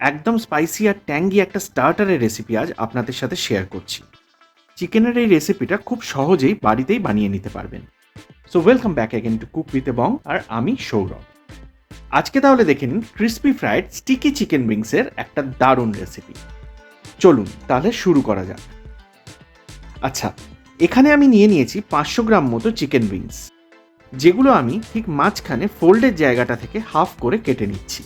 একদম স্পাইসি আর ট্যাঙ্গি একটা স্টার্টারের রেসিপি আজ আপনাদের সাথে শেয়ার করছি। চিকেনের এই রেসিপিটা খুব সহজেই বাড়িতেই বানিয়ে নিতে পারবেন। So welcome back again to cook with Bong আর আমি সৌরভ। আজকে তাহলে দেখে নিন ক্রিস্পি ফ্রাইড স্টিকি চিকেন উইংসের একটা দারুণ রেসিপি চলুন তাহলে শুরু করা যাক। আচ্ছা এখানে আমি নিয়ে নিয়েছি পাঁচশো গ্রাম মতো চিকেন উইংস যেগুলো আমি ঠিক মাঝখানে ফোল্ডের জায়গাটা থেকে হাফ করে কেটে নিচ্ছি।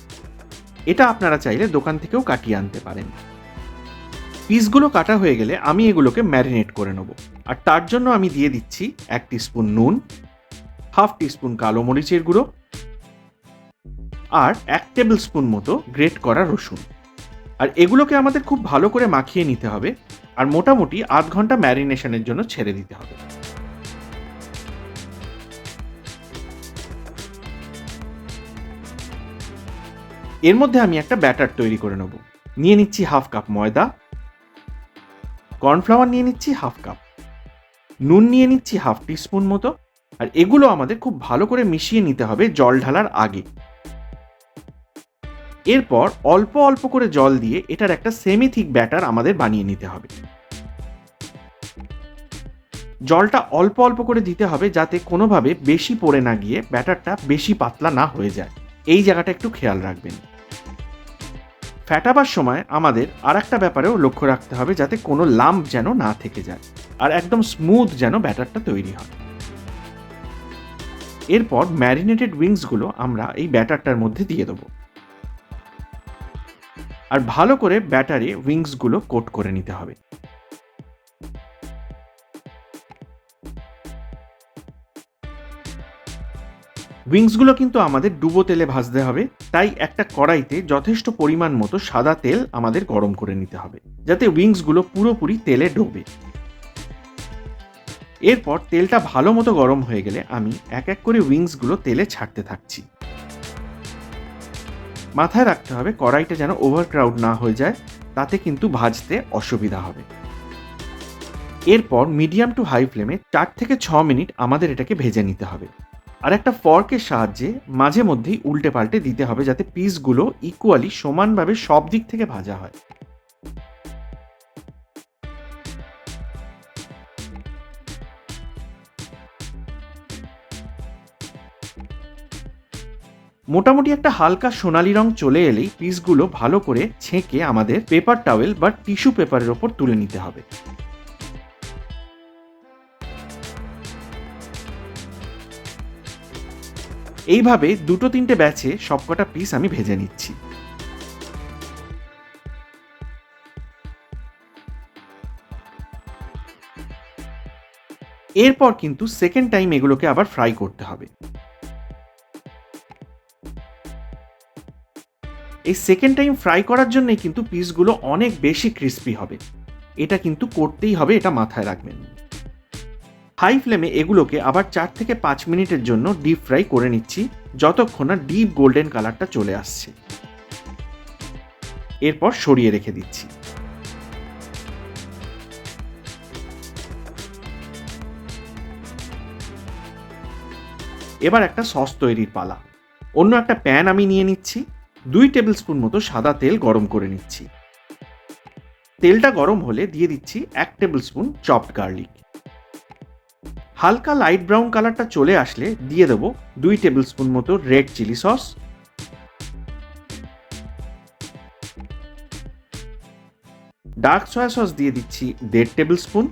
এটা আপনারা চাইলে দোকান থেকেও কাটিয়ে আনতে পারেন। পিসগুলো কাটা হয়ে গেলে আমি এগুলোকে ম্যারিনেট করে নেব। আর তার জন্য আমি দিয়ে দিচ্ছি এক টিস্পুন নুন, হাফ টিস্পুন কালো মরিচের গুঁড়ো আর এক টেবিল স্পুন মতো গ্রেট করা রসুন। আর এগুলোকে আমাদের খুব ভালো করে মাখিয়ে নিতে হবে। আর মোটামুটি আধ ঘণ্টা ম্যারিনেশনের জন্য ছেড়ে দিতে হবে। এর মধ্যে আমি একটা ব্যাটার তৈরি করে নেব। নিয়ে নিচ্ছি হাফ কাপ ময়দা। কর্নফ্লাওয়ার নিয়ে নিচ্ছি হাফ কাপ। নুন নিয়ে নিচ্ছি হাফ টিস্পুন মতো। আর এগুলো আমাদের খুব ভালো করে মিশিয়ে নিতে হবে জল ঢালার আগে। এরপর অল্প অল্প করে জল দিয়ে এটার একটা সেমি থিক ব্যাটার আমাদের বানিয়ে নিতে হবে। জলটা অল্প অল্প করে দিতে হবে যাতে কোনোভাবে বেশি পড়ে না গিয়ে ব্যাটারটা বেশি পাতলা না হয়ে যায়। এই জায়গাটা একটু খেয়াল রাখবেন। ফ্যাটাবার সময় আমাদের আর একটা ব্যাপারেও লক্ষ্য রাখতে হবে যাতে কোনো লাম্প যেন না থেকে যায় আর একদম স্মুথ যেন ব্যাটারটা তৈরি হয়। এরপর ম্যারিনেটেড উইংসগুলো আমরা এই ব্যাটারটার মধ্যে দিয়ে দেবো। আর ভালো করে ব্যাটারে উইংসগুলো কোট করে নিতে হবে। উইংসগুলো কিন্তু আমাদের ডুবো তেলে ভাজতে হবে, তাই একটা কড়াইতে যথেষ্ট পরিমাণ মতো সাদা তেল আমাদের গরম করে নিতে হবে, যাতে উইংসগুলো পুরোপুরি তেলে ডোবে। এরপর তেলটা ভালো মতো গরম হয়ে গেলে আমি এক এক করে উইংসগুলো তেলে ছাড়তে থাকছি। মাথায় রাখতে হবে কড়াইটা যেন ওভারক্রাউড না হয়ে যায়, তাতে কিন্তু ভাজতে অসুবিধা হবে। এরপর মিডিয়াম টু হাই ফ্লেমে চার থেকে ছ মিনিট আমাদের এটাকে ভেজে নিতে হবে। আর একটা ফর্কের সাহায্যে মাঝে মধ্যেই উল্টে পাল্টে দিতে হবে যাতে পিসগুলো ইকুয়ালি সমানভাবে সব দিক থেকে ভাজা হয়। মোটামুটি একটা হালকা সোনালি রং চলে এলেই পিসগুলো ভালো করে ছেঁকে আমাদের পেপার টাওয়েল বা টিস্যু পেপারের ওপর তুলে নিতে হবে। এইভাবে দুটো তিনটে ব্যাচে সবকটা পিস আমি ভেজে নিচ্ছি। এরপর কিন্তু সেকেন্ড টাইম এগুলোকে আবার ফ্রাই করতে হবে। এই সেকেন্ড টাইম ফ্রাই করার জন্যই কিন্তু পিসগুলো অনেক বেশি ক্রিস্পি হবে। এটা কিন্তু করতেই হবে, এটা মাথায় রাখবেন। হাই ফ্লেমে এগুলোকে আবার চার থেকে পাঁচ মিনিটের জন্য ডিপ ফ্রাই করে নিচ্ছি, যতক্ষণ না ডিপ গোল্ডেন কালারটা চলে আসছে। এরপর সরিয়ে রেখে দিচ্ছি। এবার একটা সস তৈরির পালা। অন্য একটা প্যান আমি নিয়ে নিচ্ছি, দুই টেবিল স্পুন মতো সাদা তেল গরম করে নিচ্ছি। তেলটা গরম হলে দিয়ে দিচ্ছি এক টেবিল স্পুন চপড গার্লিক হালকা লাইট ব্রাউন কালারটা চলে আসলে দিয়ে দেবো দুই টেবিল স্পুন মতো red chilli sauce dark soya sauce দিয়ে দিচ্ছি দেড় টেবিল স্পুন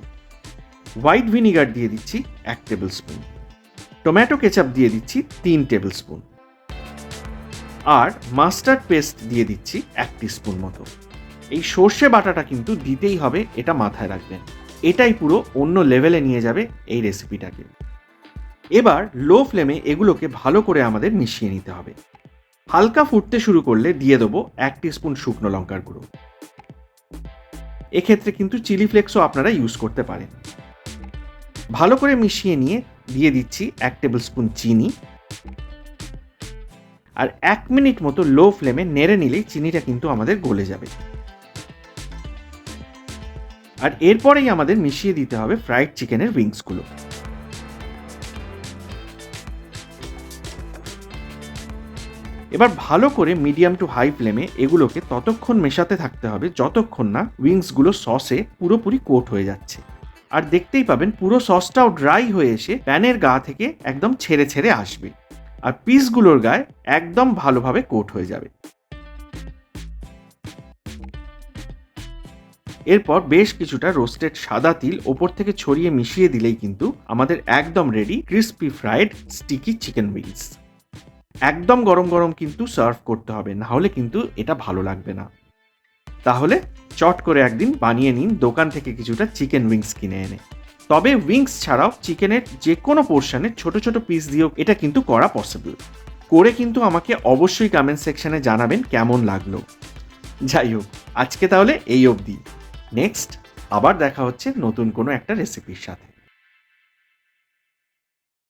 হোয়াইট ভিনিগার দিয়ে দিচ্ছি এক টেবিল স্পুন টমেটো কেচাপ দিয়ে দিচ্ছি তিন টেবিল স্পুন আর মাস্টার্ড পেস্ট দিয়ে দিচ্ছি এক স্পুন মতো। এই সর্ষে বাটাটা কিন্তু দিতেই হবে, এটা মাথায় রাখবেন। এটাই পুরো অন্য লেভেলে নিয়ে যাবে এই রেসিপিটাকে এবার লো ফ্লেমে এগুলোকে ভালো করে আমাদের মিশিয়ে নিতে হবে। হালকা ফুটতে শুরু করলে দিয়ে দেবো এক স্পুন শুকনো লঙ্কার গুঁড়ো। এক্ষেত্রে কিন্তু চিলি ফ্লেক্সও আপনারা ইউজ করতে পারেন। ভালো করে মিশিয়ে নিয়ে দিয়ে দিচ্ছি এক টেবিল স্পুন চিনি। আর এক মিনিট মতো লো ফ্লেমে নেড়ে নিলেই চিনিটা কিন্তু আমাদের গলে যাবে। আর এরপরেই আমাদের মিশিয়ে দিতে হবে ফ্রাইড চিকেনের উইংসগুলো এবার ভালো করে মিডিয়াম টু হাই ফ্লেমে এগুলোকে ততক্ষণ মেশাতে থাকতে হবে যতক্ষণ না উইংসগুলো সসে পুরোপুরি কোট হয়ে যাচ্ছে। আর দেখতেই পাবেন পুরো সসটাও ড্রাই হয়ে এসে প্যানের গা থেকে একদম ছেড়ে ছেড়ে আসবে। আর পিসগুলোর গায়ে একদম ভালোভাবে কোট হয়ে যাবে। এরপর বেশ কিছুটা রোস্টেড সাদা তিল ওপর থেকে ছড়িয়ে মিশিয়ে দিলেই কিন্তু আমাদের একদম ready crispy fried sticky chicken wings একদম গরম গরম কিন্তু সার্ভ করতে হবে, না হলে কিন্তু এটা ভালো লাগবে না। তাহলে চট করে একদিন বানিয়ে নিন দোকান থেকে কিছুটা চিকেন উইংস কিনে এনে। তবে উইংস ছাড়াও চিকেনের যে কোনো পোর্শনে ছোট ছোট পিস দিয়েও এটা কিন্তু করা পসিবল করে কিন্তু আমাকে অবশ্যই কমেন্ট সেকশনে জানাবেন কেমন লাগল। যাই হোক, আজকে তাহলে এই অবধি। নেক্সট আবার দেখা হচ্ছে নতুন কোনো একটা রেসিপির সাথে।